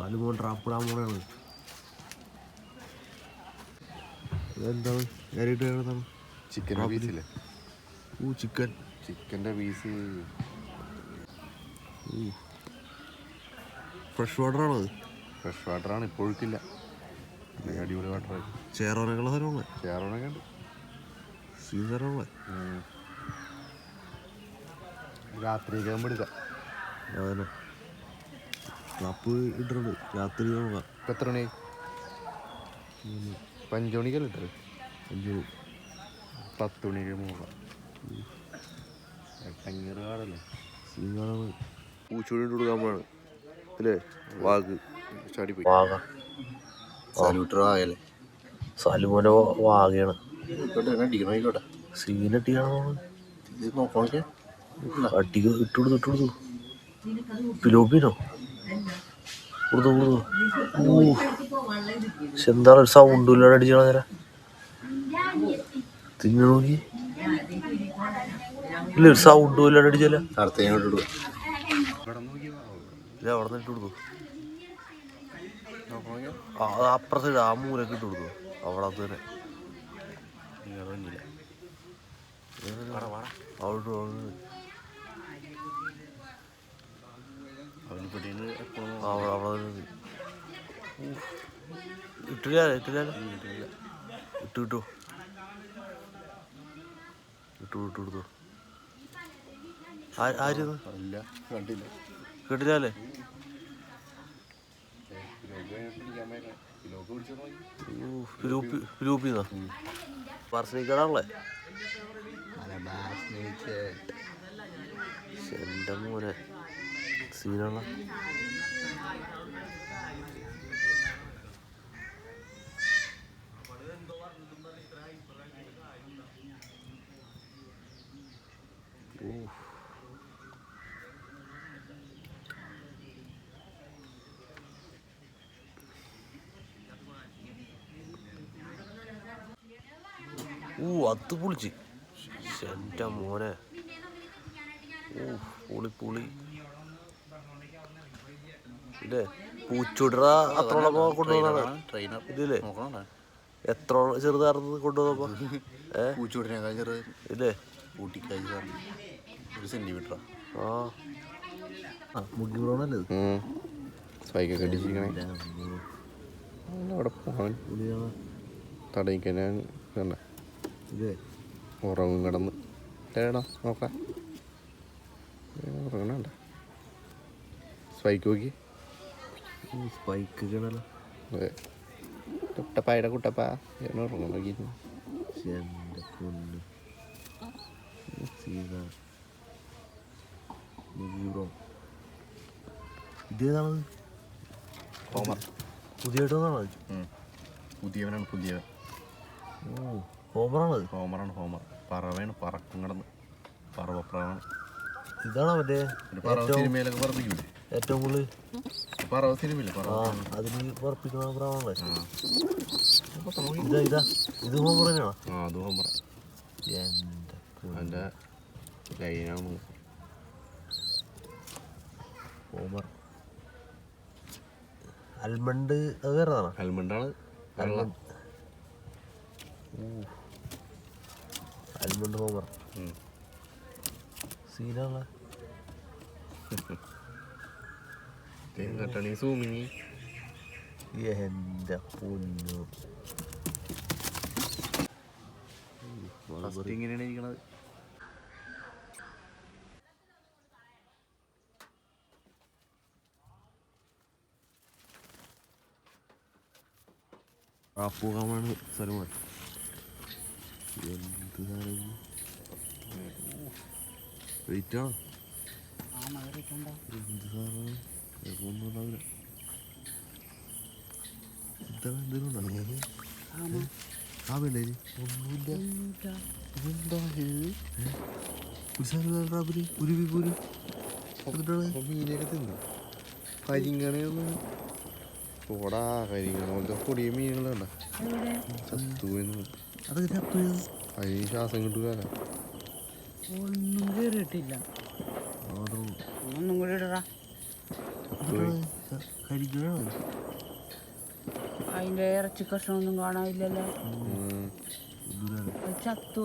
സലുമോൻ ട്രാപ്പിടാൻ പോണാണ് ഇതെന്താണ്? കയറിയിട്ട് കിടന്നാണ് ചിക്കൻ പീസില്ലേ ഓ ചിക്കൻ ചിക്കന്റെ പീസ് ഫ്രഷ് ഫ്രഷ് അടിപൊളി ഉണ്ട്. സീസണാണ് രാത്രിയൊക്കെ ആകുമ്പോൾ എടുക്കാം. അതന്നെ. ട്രാപ്പ് ഇടുന്നത് രാത്രി എത്ര മണി? മണിക്കല്ലേ ഇട്ടത്? അഞ്ചു പത്ത് മണിക്ക് നോക്കാം എട്ടഞ്ഞൂറ് കാടല്ലേ? സീനാണ് പൂച്ചോടി കൊടുക്കാൻ പോവാണ്. അല്ലേ? വാഗ്. ചാടി പോയി. വാഗ. സല്യൂട്ടർ ആയല്ലേ സലുമോന്റെ വാഗയാണ് അടിക്കണം ആയിക്കോട്ടെ. സീനട്ടിയാണോ ഇത് നോക്കണേ അടിക്ക് ഇട്ടുകൊടുത്തു ഇട്ടുകൊടുത്തു പിലോപ്പിനോ കൊടുത്തു കൊടുത്തു പക്ഷെ എന്താണ് ഒരു സൗണ്ടും ഇല്ലാതെ അടിച്ചാൽ നേരം തിന്നു നോക്കി. ഇല്ല ഒരു സൗണ്ടും ഇല്ലാതെ അടിച്ചല്ല ഇല്ല അവിടെ നിന്ന് ഇട്ട് കൊടുത്തു ആ അത് അപ്പുറത്തെ ആ മൂലക്ക് ഇട്ട് കൊടുത്തു അവിടെ അത് തന്നെ. അവിടെ അവിടെ ഇട്ടു. ആ, അവിടെ അവിടെ തന്നെ ഇട്ടു. ഊഫ്. ഇട്ടില്ല ഇട്ടില്ല. ഇട്ടു ഇട്ടു. ഇട്ടു ഇട്ടു കൊടുത്തു ആര്യത് ഇല്ല കണ്ടില്ല. കേട്ടില്ല പാർസനിക്കാണല്ലേ എന്റെ മോനെ. സീനാണ? ഊ. അത് പൊളിച്ച്. എന്റെ മോനെ. ഊ പൊളി പുളി. ഇല്ലേ? പൂച്ചോടിറ അത്ര കൊണ്ടുവന്നാണ്. ട്രെയിനർ? ഇതില്ലേ? എത്ര ചെറുതായിരുന്നത് കൊണ്ടുവന്നപ്പോ? ഏ? പൂച്ചൂടിനേക്കാൾ ചെറുത്. ഇല്ലേ? ഊട്ടിക്കായി ഒരു സെന്റിമീറ്ററാ ആ. സ്പൈക്കൊക്കെ അടിച്ചിരിക്കണേ അവിടെ പോകാൻ ഉറങ്ങും കിടന്ന്. ഏടാ നോക്കാം. ഉറങ്ങണ സ്പൈക്ക് നോക്കി. സ്പൈക്ക് കാണല്ലോ അതെ. കുട്ടപ്പായുടെ കുട്ടപ്പ. ഞാൻ ഉറങ്ങും നോക്കി എന്റെ പൊന്ന് സീത. മുടിയൂറോ ഇതേതാണത് ഹോമർ. പുതിയതായിട്ട് വന്നാണോ പുതിയവനാണ് പുതിയവൻ. ഓ ഹോമറാണത്? ഹോമറാണ് ഹോമർ. പറവയാണ് പറക്കും കിടന്ന്. പറവപ്രാവാണ്. ഇതാണോ മറ്റേ സിനിമയിലൊക്കെ പറപ്പിക്കൂലേ ഏറ്റവും കൂടുതൽ പറവ സിനിമയില്ലേ? ആ പറവ അതിന് ഉറപ്പിക്കുന്ന പ്രാവാണല്ലേ ഇതാ ഇതാ. ഇത് ഹോമർ തന്നെയാണോ ആ അത് ഹോമർ എന്റെ എന്റെ ലൈനാണ്. ഹോമർ അൽമണ്ട് അത് വേറെതാണോ? അൽമണ്ടാണ്. Almond homer. സീനാണല്ലേ കട്ടണി സൂമിങ് എന്റെ പൊന്നു ഫസ്റ്റ് ഇങ്ങനെയാണ് ഇരിക്കണത് റാപ്പുകാമാണ് സൽമാൻ എന്ത് സാധനം വെയിറ്റാണോ എന്ത് സാധനം ഒന്നും ഉണ്ടാവില്ല എന്താണ് എന്തെങ്കിലും ഉണ്ടോ ആ വേണ്ടേ ഒന്നുമില്ല. ഇതെന്താ ഇത് ഏ? ഒരു പോലും. എന്നിട്ടാണ്? മീനൊക്കെ തിന്നു. കരിങ്ങണയൊന്നും. ഓടാ കരിങ്ങണ പോലത്തെ പൊടിയ മീനുകളുണ്ട ചത്തുപോയെന്ന് അതൊക്കെ ചത്തു അതിന് ശ്വാസം കിട്ടുക ഒന്നും കയറിയിട്ടില്ല ഒന്നും കൂടി ഇടറാ കരിക്കണോ അതിന്റെ ഇറച്ചി കഷ്ണമൊന്നും കാണാനില്ലല്ലോ. ചത്തു